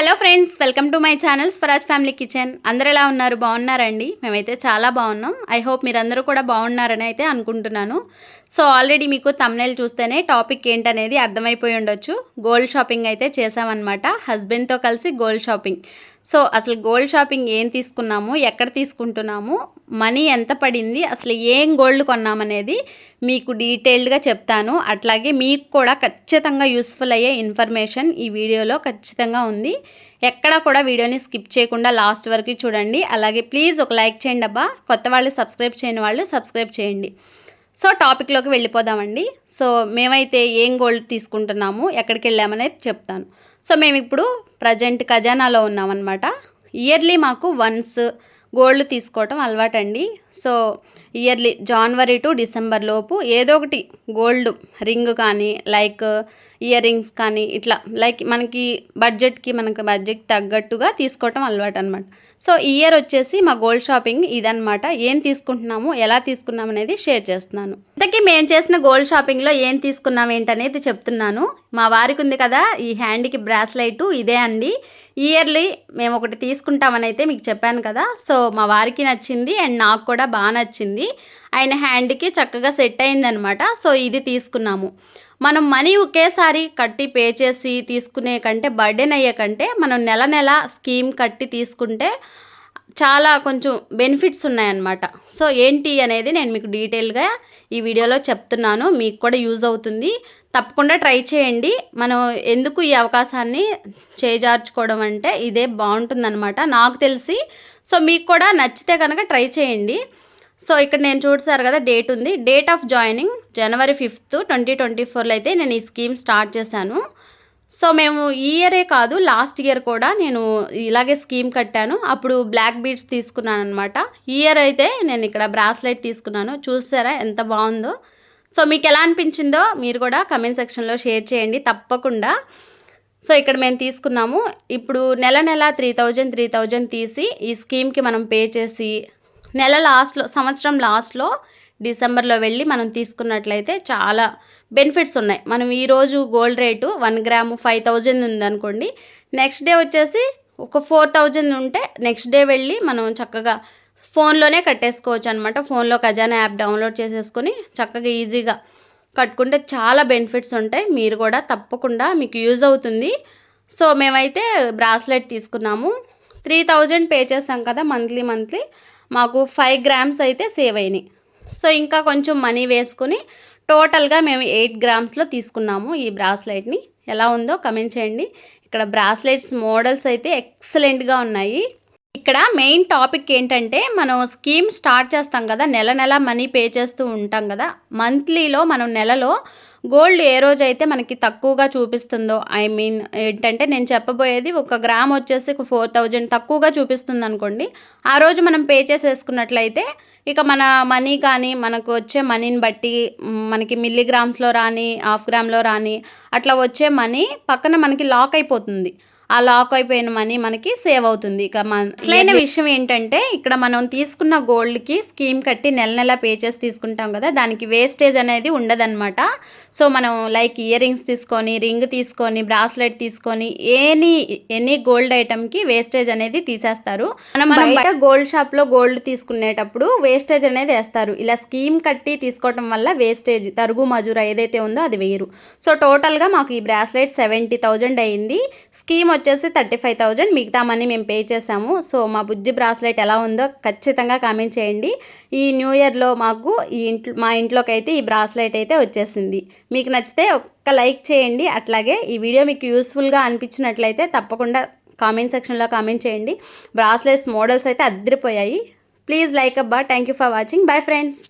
Hello friends welcome to my channel Swaraj family kitchen. అందరు ఎలా ఉన్నారు? బాగున్నారండి? మేమైతే చాలా బాగున్నాం. ఐ హోప్ మీరందరూ కూడా బాగున్నారని అయితే అనుకుంటున్నాను. సో ఆల్రెడీ మీకు తమ్నైల్ చూస్తేనే టాపిక్ ఏంటనేది అర్థమైపోయి ఉండొచ్చు. గోల్డ్ షాపింగ్ అయితే చేసామన్నమాట హస్బెండ్తో కలిసి గోల్డ్ షాపింగ్. సో అసలు గోల్డ్ షాపింగ్ ఏం తీసుకున్నాము ఎక్కడ తీసుకుంటున్నాము మనీ ఎంత పడింది అసలు ఏం గోల్డ్ కొన్నామనేది మీకు డీటెయిల్డ్గా చెప్తాను. అట్లాగే మీకు కూడా ఖచ్చితంగా యూస్ఫుల్ అయ్యే ఇన్ఫర్మేషన్ ఈ వీడియోలో ఖచ్చితంగా ఉంది. ఎక్కడ కూడా వీడియోని స్కిప్ చేయకుండా లాస్ట్ వరకు చూడండి. అలాగే ప్లీజ్ ఒక లైక్ చేయండి అబ్బా. కొత్త వాళ్ళు సబ్స్క్రైబ్ చేయని వాళ్ళు సబ్స్క్రైబ్ చేయండి. సో టాపిక్లోకి వెళ్ళిపోదామండి. సో మేమైతే ఏం గోల్డ్ తీసుకుంటున్నాము ఎక్కడికి వెళ్ళామనేది చెప్తాను. సో మేము ఇప్పుడు ప్రజెంట్ ఖజానాలో ఉన్నామన్నమాట. ఇయర్లీ మాకు వన్స్ గోల్డ్ తీసుకోవటం అలవాటండి. So yearly January to December లోపు ఏదో ఒకటి గోల్డ్ రింగ్ కానీ లైక్ ఇయర్ రింగ్స్ కానీ ఇట్లా లైక్ మనకి బడ్జెట్కి మనకి బడ్జెట్ తగ్గట్టుగా తీసుకోవటం అలవాటు అనమాట సో ఈ ఇయర్ వచ్చేసి మా గోల్డ్ షాపింగ్ ఇదనమాట ఏం తీసుకుంటున్నాము ఎలా తీసుకున్నాం అనేది షేర్ చేస్తున్నాను. ఇంతకీ మేము చేసిన గోల్డ్ షాపింగ్లో ఏం తీసుకున్నాం ఏంటనేది చెప్తున్నాను. మా వారికి ఉంది కదా ఈ హ్యాండ్కి బ్రాస్లైట్ ఇదే అండి. ఇయర్లీ మేము ఒకటి తీసుకుంటామని అయితే మీకు చెప్పాను కదా. సో మా వారికి నచ్చింది అండ్ నాకు కూడా బాగా నచ్చింది. ఆయన హ్యాండ్కి చక్కగా సెట్ అయిందనమాట. సో ఇది తీసుకున్నాము. మనం మనీ ఒకేసారి కట్టి పే చేసి తీసుకునే కంటే బర్డెన్ అయ్యే కంటే మనం నెల నెల స్కీమ్ కట్టి తీసుకుంటే చాలా కొంచెం బెనిఫిట్స్ ఉన్నాయన్నమాట సో ఏంటి అనేది నేను మీకు డీటెయిల్గా ఈ వీడియోలో చెప్తున్నాను. మీకు కూడా యూజ్ అవుతుంది. తప్పకుండా ట్రై చేయండి. మనం ఎందుకు ఈ అవకాశాన్ని చేజార్చుకోవడం అంటే ఇదే బాగుంటుందన్నమాట నాకు తెలిసి. సో మీకు కూడా నచ్చితే కనుక ట్రై చేయండి. సో ఇక్కడ నేను చూసారు కదా డేట్ ఉంది. Date of joining January fifth twenty twenty ఫోర్లో అయితే నేను ఈ స్కీమ్ స్టార్ట్ చేశాను. సో మేము ఈ ఇయరే కాదు లాస్ట్ ఇయర్ కూడా నేను ఇలాగే స్కీమ్ కట్టాను. అప్పుడు బ్లాక్ బీడ్స్ తీసుకున్నాను అనమాట ఈ ఇయర్ అయితే నేను ఇక్కడ బ్రాస్లెట్ తీసుకున్నాను. చూసారా ఎంత బాగుందో. సో మీకు ఎలా అనిపించిందో మీరు కూడా కమెంట్ సెక్షన్లో షేర్ చేయండి తప్పకుండా. సో ఇక్కడ మేము తీసుకున్నాము. ఇప్పుడు నెల నెల త్రీ థౌజండ్ త్రీ థౌజండ్ తీసి ఈ స్కీమ్కి మనం పే చేసి నెల లాస్ట్లో సంవత్సరం లాస్ట్లో డిసెంబర్లో వెళ్ళి మనం తీసుకున్నట్లయితే చాలా బెనిఫిట్స్ ఉన్నాయి. మనం ఈరోజు gold rate one gram five thousand ఉందనుకోండి నెక్స్ట్ డే వచ్చేసి ఒక ఫోర్ థౌజండ్ ఉంటే నెక్స్ట్ డే వెళ్ళి మనం చక్కగా ఫోన్లోనే కట్టేసుకోవచ్చు అనమాట ఫోన్లో ఖజానా యాప్ డౌన్లోడ్ చేసేసుకొని చక్కగా ఈజీగా కట్టుకుంటే చాలా బెనిఫిట్స్ ఉంటాయి. మీరు కూడా తప్పకుండా మీకు యూజ్ అవుతుంది. సో మేమైతే బ్రాస్లెట్ తీసుకున్నాము. త్రీ థౌజండ్ పే చేసాం కదా మంత్లీ మంత్లీ. మాకు ఫైవ్ గ్రామ్స్ అయితే సేవ్ అయినాయి. సో ఇంకా కొంచెం మనీ వేసుకుని టోటల్గా మేము ఎయిట్ గ్రామ్స్లో తీసుకున్నాము ఈ బ్రాస్లెట్ని ఎలా ఉందో కమెంట్ చేయండి. ఇక్కడ బ్రాస్లెట్స్ మోడల్స్ అయితే ఎక్సలెంట్గా ఉన్నాయి. ఇక్కడ మెయిన్ టాపిక్ ఏంటంటే మనం స్కీమ్ స్టార్ట్ చేస్తాం కదా నెల నెల మనీ పే చేస్తూ ఉంటాం కదా మంత్లీలో మనం నెలలో గోల్డ్ ఏ రోజు అయితే మనకి తక్కువగా చూపిస్తుందో ఐ మీన్ ఏంటంటే నేను చెప్పబోయేది ఒక గ్రామ్ వచ్చేసి ఒక ఫోర్ థౌజండ్ తక్కువగా చూపిస్తుంది అనుకోండి ఆ రోజు మనం పే చేసేసుకున్నట్లయితే ఇక మన మనీ కానీ మనకు వచ్చే మనీని బట్టి మనకి మిల్లీగ్రామ్స్లో రాని హాఫ్ గ్రామ్లో రాని అట్లా వచ్చే మనీ పక్కన మనకి లాక్ అయిపోతుంది. ఆ లాక్ అయిపోయిన మనీ మనకి సేవ్ అవుతుంది. ఇక అసలైన విషయం ఏంటంటే ఇక్కడ మనం తీసుకున్న గోల్డ్కి స్కీమ్ కట్టి నెల నెల పే చేసి తీసుకుంటాం కదా దానికి వేస్టేజ్ అనేది ఉండదన్నమాట. సో మనం లైక్ ఇయర్ రింగ్స్ తీసుకొని రింగ్ తీసుకొని బ్రాస్లెట్ తీసుకొని ఎనీ ఎనీ గోల్డ్ ఐటమ్కి వేస్టేజ్ అనేది తీసేస్తారు. మనం బయట గోల్డ్ షాప్లో గోల్డ్ తీసుకునేటప్పుడు వేస్టేజ్ అనేది వేస్తారు. ఇలా స్కీమ్ కట్టి తీసుకోవటం వల్ల వేస్టేజ్ తరుగు మజూరా ఏదైతే ఉందో అది వేయరు. సో టోటల్గా మాకు ఈ బ్రాస్లెట్ సెవెంటీ థౌజండ్ అయింది. స్కీమ్ వచ్చేసి థర్టీ ఫైవ్ థౌజండ్ మిగతా మనీ మేము పే చేసాము సో మా బుజ్జి బ్రాస్లెట్ ఎలా ఉందో ఖచ్చితంగా కామెంట్ చేయండి. ఈ న్యూ ఇయర్లో మాకు ఈ ఇంట్లో మా ఇంట్లోకి అయితే ఈ బ్రాస్లెట్ అయితే వచ్చేసింది. మీకు నచ్చితే ఒక్క లైక్ చేయండి. అట్లాగే ఈ వీడియో మీకు యూస్ఫుల్గా అనిపించినట్లయితే తప్పకుండా కామెంట్ సెక్షన్లో కామెంట్ చేయండి. బ్రాస్లెట్స్ మోడల్స్ అయితే అద్దరిపోయాయి. ప్లీజ్ లైక్ అబ్బా. Thank you for watching. Bye friends.